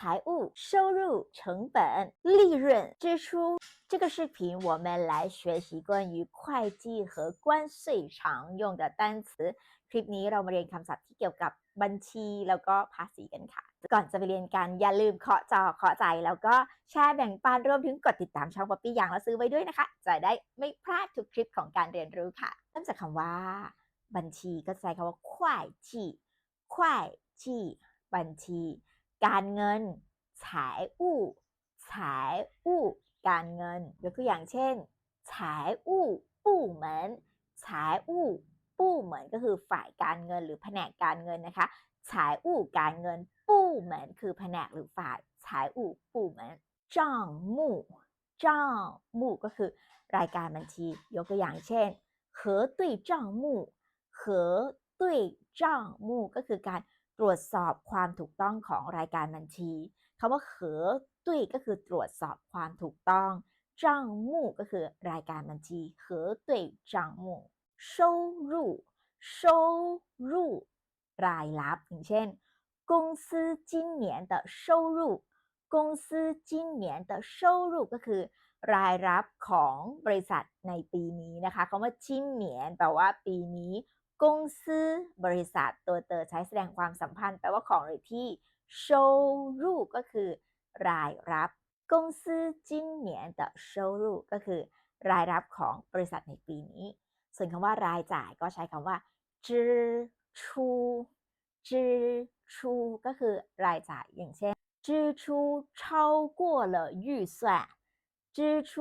财务、收入、成本、利润、支出。这个视频我们来学习关于会计和关税常用的单词。คลิปนี้เรามาเรียนคำศัพท์ที่เกี่ยวกับบัญชีแล้วก็ภาษีกันค่ะ ก่อนจะไปเรียนกันอย่าลืมเคาะจอเคาะใจแล้วก็แชร์แบ่งปันรวมถึงกดติดตามช่องป๊อปปี้อย่างแล้วซื้อไว้ด้วยนะคะ จะได้ไม่พลาดทุกคลิปของการเรียนรู้ค่ะเริ่มจากคำว่า บัญชีก็จะใช้คำว่า会计会计บัญชี การเงินฉายอู้ฉายอู้การเงินยกตัวอย่างเช่นฉายอู้ปู่เหมืนฉายอู้ปู่เหมืนก็คือฝ่ายการเงินหรือแผนกการเงินนะคะฉายอู้การเงิน ปู่เหมืนคือแผนกหรือฝ่ายฉายอู้ปู่เหมืนจ้องมู่จ้อก็คือรายการบัญชี ยกตัวอย่างเช่นเหอตุยจ้องมู่เหอก็คือการ ตรวจสอบความถูกต้องของรายการบัญชีคำว่าเขอตุ้ยก็คือตรวจสอบความถูกต้องจ้างมู่ก็คือรายการบัญชีเขอตุ้ยจ้างมู่收入收入รายรับอย่างเช่น公司今年的收入公司今年的收入ก็คือ รายรับของบริษัทในปีนี้นะคะคำว่าจิ้นเหนียนแปลว่าปีนี้ กงซื้อบริษัทตัวเตอใช้แสดงความสัมพันธ์แปลว่าของหรือที่收入ก็คือ รายรับ公司今年的收入ก็คือ รายรับของบริษัทในปีนี้ ส่วนคำว่ารายจ่ายก็ใช้คำว่า支出支出ก็คือ รายจ่ายอย่างเช่น支出超过了预算支出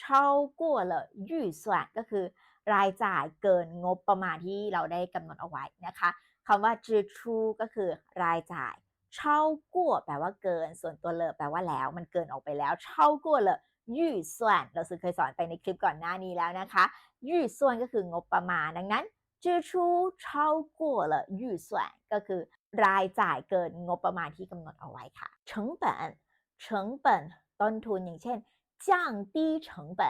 超过了预算ก็คือ รายจ่ายเกินงบประมาณที่เราได้กำหนดเอาไว้นะคะคำว่าจืชูก็คือรายจ่ายเช่ากู้แปลว่าเกิน ส่วนตัวเลอแปลว่าแล้ว มันเกินออกไปแล้วเช่ากู้เลอยื่ส่วนเราเคยสอนไปในคลิปก่อนหน้านี้แล้วนะคะยื่ส่วนก็คืองบประมาณดังนั้นจื้อชูเช่ากั่วเลยื่ส่วนก็คือ รายจ่ายเกินงบประมาณที่กำหนดเอาไว้ค่ะ成本成本ต้นทุนอย่างเช่น降低成本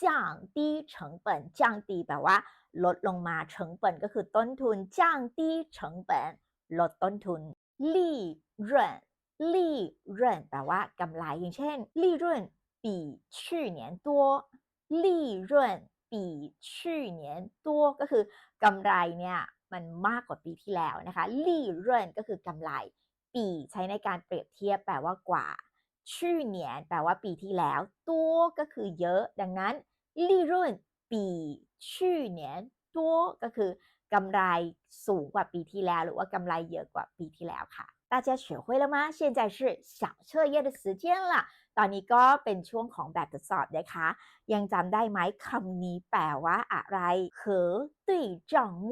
降低成本降低แปลว่า ลดลงมา成本ก็คือต้นทุน降低成本ลดต้นทุนลี่润ลี่润แปลว่ากำไรอย่างเช่นลี่润比去年多ลี่润比去年多ก็คือกำไรเนี่ยมันมากกว่าปีที่แล้วนะคะลี่润ก็คือกำไรปีใช้ในการเปรียบเทียบแปลว่ากว่า ชื่อเนียนแปลว่าปีที่แล้วตัวก็คือเยอะ ดังนั้นลี่รุ่นปีชื่อเนียนตัวก็คือกำไรสูงกว่าปีที่แล้ว หรือว่ากำไรเยอะกว่าปีที่แล้วค่ะ大家学会了吗现在是小测验的时间了ตอนนี้ก็เป็นช่วงของแบบทดสอบนะคะ ยังจำได้ไหมคำนี้แปลว่าอะไร核对账目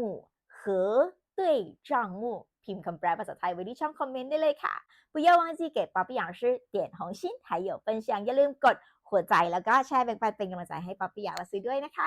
核对账目 พิมพ์คำแปลภาษาไทยไว้ที่ช่องคอมเมนต์ได้เลยค่ะ不要忘记给ป๊อปปี้อย่างชื่อ点红心还有分享อย่าลืมกดหัวใจแล้วก็แชร์แบ่งปันเป็นกำลังใจให้ป๊อปปี้อย่างละซื้อด้วยนะคะ